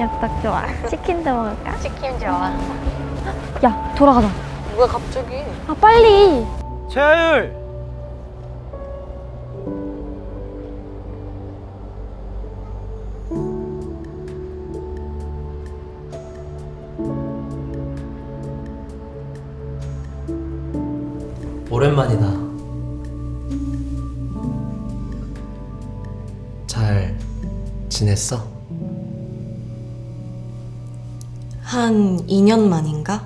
엽떡 좋아. 치킨도 먹을까? 치킨 좋아. 야, 돌아가자. 뭐야 갑자기? 아, 빨리. 최하율 오랜만이다. 잘 지냈어? 한 2년 만인가?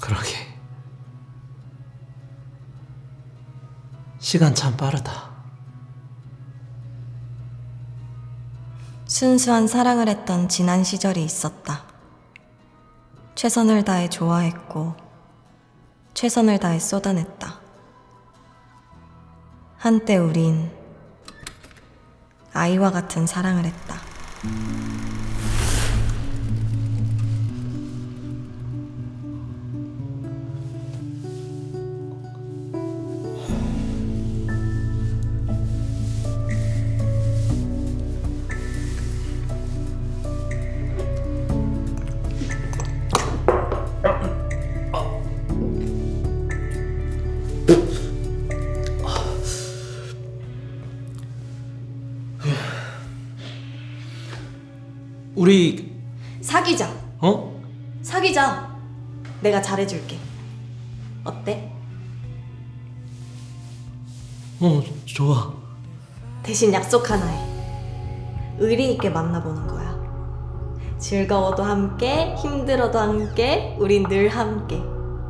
그러게. 시간 참 빠르다. 순수한 사랑을 했던 지난 시절이 있었다. 최선을 다해 좋아했고, 최선을 다해 쏟아냈다. 한때 우린 아이와 같은 사랑을 했다. 우리 사귀자! 어? 사귀자! 내가 잘해줄게. 어때? 어 좋아. 대신 약속 하나 해. 의리 있게 만나보는 거야. 즐거워도 함께, 힘들어도 함께, 우린 늘 함께.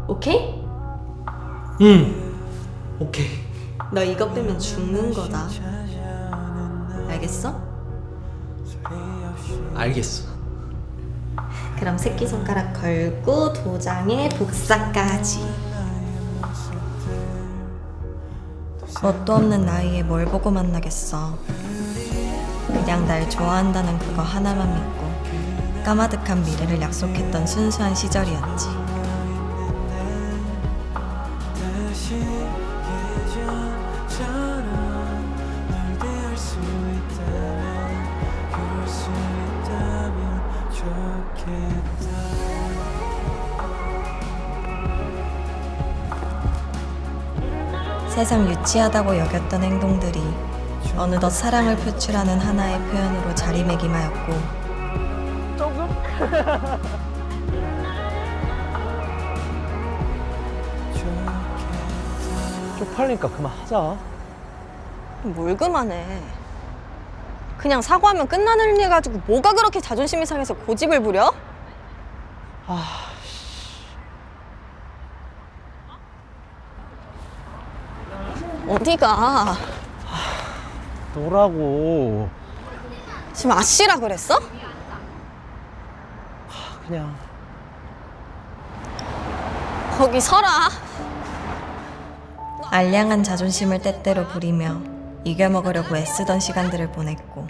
오케이? 응. 오케이. 너 이거 빼면 죽는 거다. 알겠어? 알겠어. 그럼 새끼손가락 걸고 도장에 복사까지. 뭣도 없는 나이에 뭘 보고 만나겠어. 그냥 날 좋아한다는 그거 하나만 믿고 까마득한 미래를 약속했던 순수한 시절이었지. 세상 유치하다고 여겼던 행동들이 어느덧 사랑을 표출하는 하나의 표현으로 자리매김하였고 쪽팔리니까 그만하자 뭘 그만해. 그냥 사과하면 끝나는 일 가지고 뭐가 그렇게 자존심이 상해서 고집을 부려? 어디가? 노라고 지금 아씨라 그랬어? 그냥 거기 서라. 알량한 자존심을 때때로 부리며 이겨먹으려고 애쓰던 시간들을 보냈고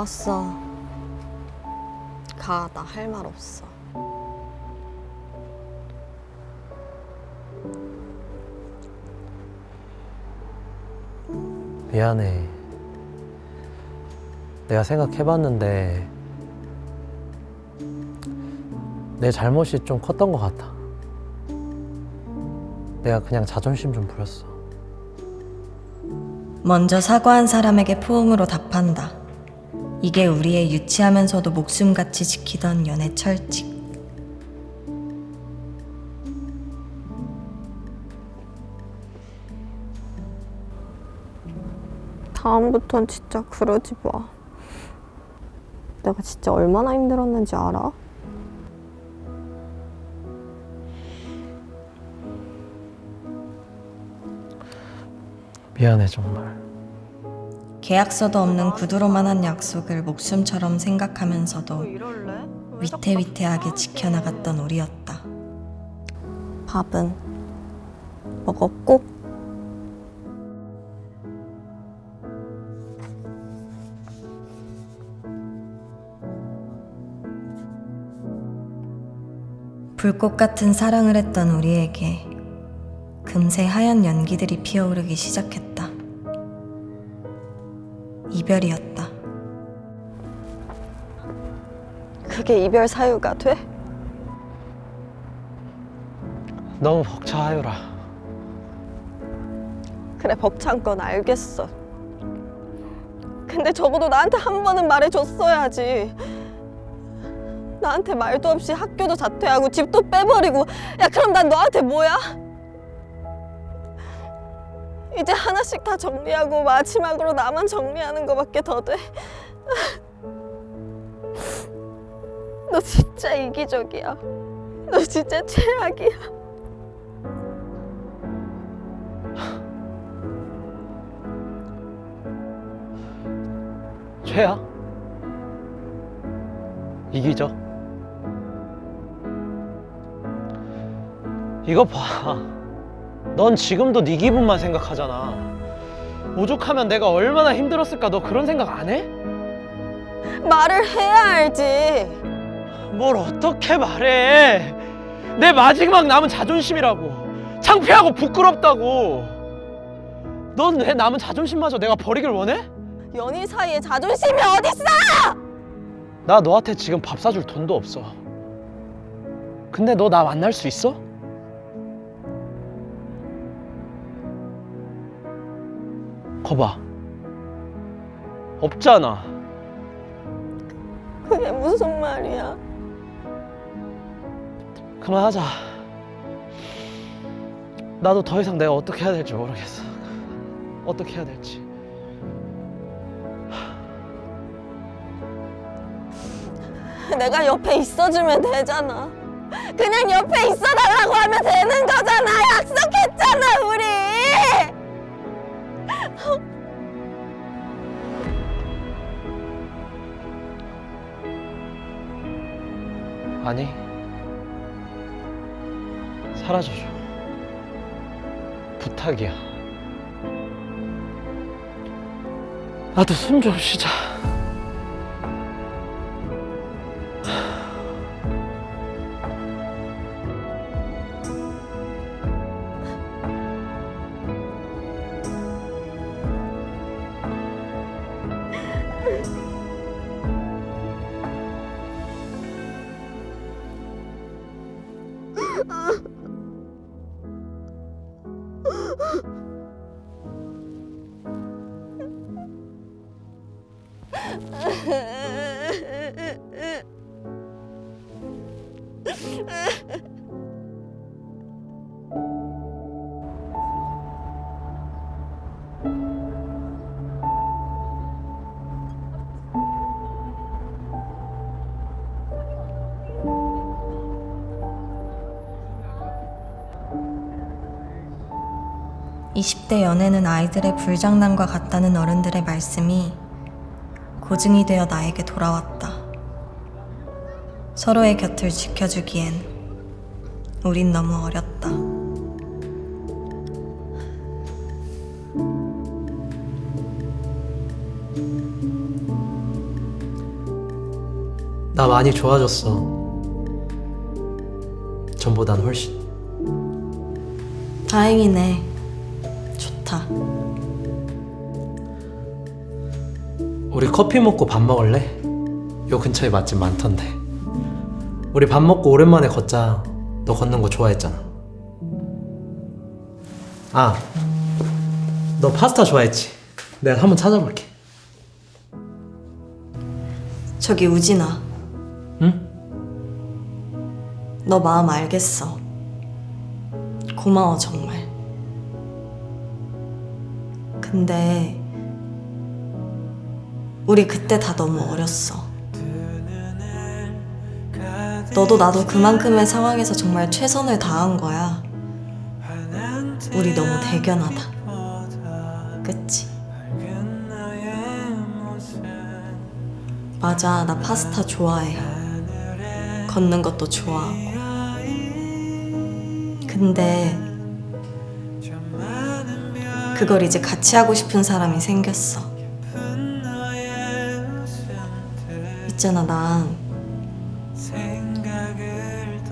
왜 왔어? 가, 나 할 말 없어. 미안해 내가 생각해봤는데 내 잘못이 좀 컸던 것 같아 내가 그냥 자존심 좀 부렸어 먼저 사과한 사람에게 포옹으로 답한다. 이게 우리의 유치하면서도 목숨같이 지키던 연애 철칙. 다음부턴 진짜 그러지 마. 내가 진짜 얼마나 힘들었는지 알아? 미안해 정말 계약서도 없는 구두로만 한 약속을 목숨처럼 생각하면서도 위태위태하게 지켜나갔던 우리였다. 밥은 먹었고 불꽃 같은 사랑을 했던 우리에게 금세 하얀 연기들이 피어오르기 시작했다. 이별이었다. 그게 이별 사유가 돼? 너무 벅차 하유라. 그래 벅찬 건 알겠어. 근데 적어도 나한테 한 번은 말해줬어야지. 나한테 말도 없이 학교도 자퇴하고 집도 빼버리고 야 그럼 난 너한테 뭐야? 이제 하나씩 다 정리하고 마지막으로 나만 정리하는 거밖에 더 돼. 너 진짜 이기적이야. 너 진짜 최악이야. 최야? 이기죠? 이거 봐. 넌 지금도 네 기분만 생각하잖아. 오죽하면 내가 얼마나 힘들었을까 너 그런 생각 안 해? 말을 해야 알지. 뭘 어떻게 말해? 내 마지막 남은 자존심이라고. 창피하고 부끄럽다고. 넌 내 남은 자존심마저 내가 버리길 원해? 연인 사이에 자존심이 어딨어? 나 너한테 지금 밥 사줄 돈도 없어. 근데 너 나 만날 수 있어? 거봐. 없잖아. 그게 무슨 말이야? 그만하자. 나도 더 이상 내가 어떻게 해야 될지 모르겠어. 어떻게 해야 될지. 내가 옆에 있어주면 되잖아. 그냥 옆에 있어달라고 하면 되는 거잖아. 약속했잖아, 우리. 아니. 사라져줘. 부탁이야. 나도 숨 좀 쉬자. 啊。20대 연애는 아이들의 불장난과 같다는 어른들의 말씀이 고증이 되어 나에게 돌아왔다. 서로의 곁을 지켜주기엔 우린 너무 어렸다. 나 많이 좋아졌어. 전보단 훨씬. 다행이네. 좋다. 우리 커피 먹고 밥 먹을래? 요 근처에 맛집 많던데. 우리 밥 먹고 오랜만에 걷자. 너 걷는 거 좋아했잖아. 아, 너 파스타 좋아했지? 내가 한번 찾아볼게. 저기 우진아, 응? 너 마음 알겠어. 고마워 정말. 근데 우리 그때 다 너무 어렸어. 너도 나도 그만큼의 상황에서 정말 최선을 다한 거야. 우리 너무 대견하다. 그치? 맞아, 나 파스타 좋아해. 걷는 것도 좋아하고. 근데 그걸 이제 같이 하고 싶은 사람이 생겼어. 있잖아, 난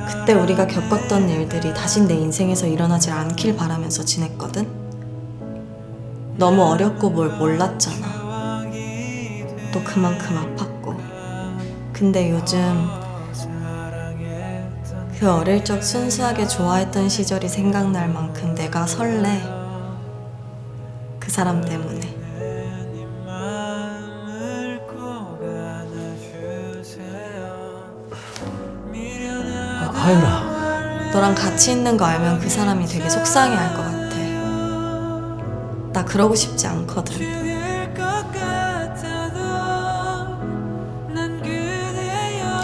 그때 우리가 겪었던 일들이 다신 내 인생에서 일어나질 않길 바라면서 지냈거든. 너무 어렵고 뭘 몰랐잖아. 또 그만큼 아팠고. 근데 요즘 그 어릴 적 순수하게 좋아했던 시절이 생각날 만큼 내가 설레. 그 사람 때문에. 아, 하율아. 너랑 같이 있는 거 알면 그 사람이 되게 속상해 할 것 같아. 나 그러고 싶지 않거든.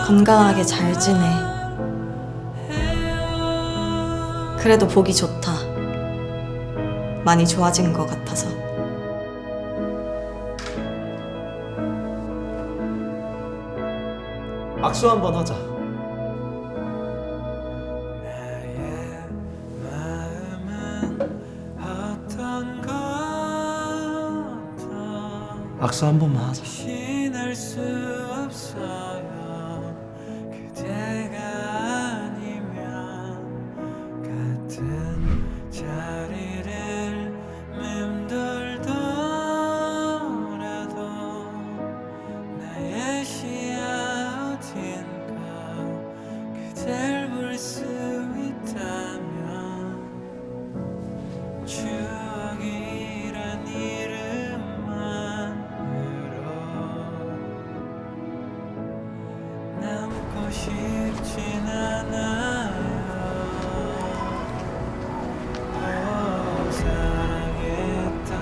건강하게 잘 지내. 그래도 보기 좋다. 많이 좋아진 것 같아서. 악수 한번 하자. 악수 한 번만 하자.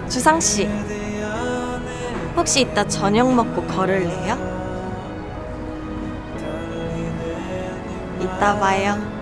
주상 씨, 혹시 이따 저녁 먹고 걸을래요? 이따 봐요.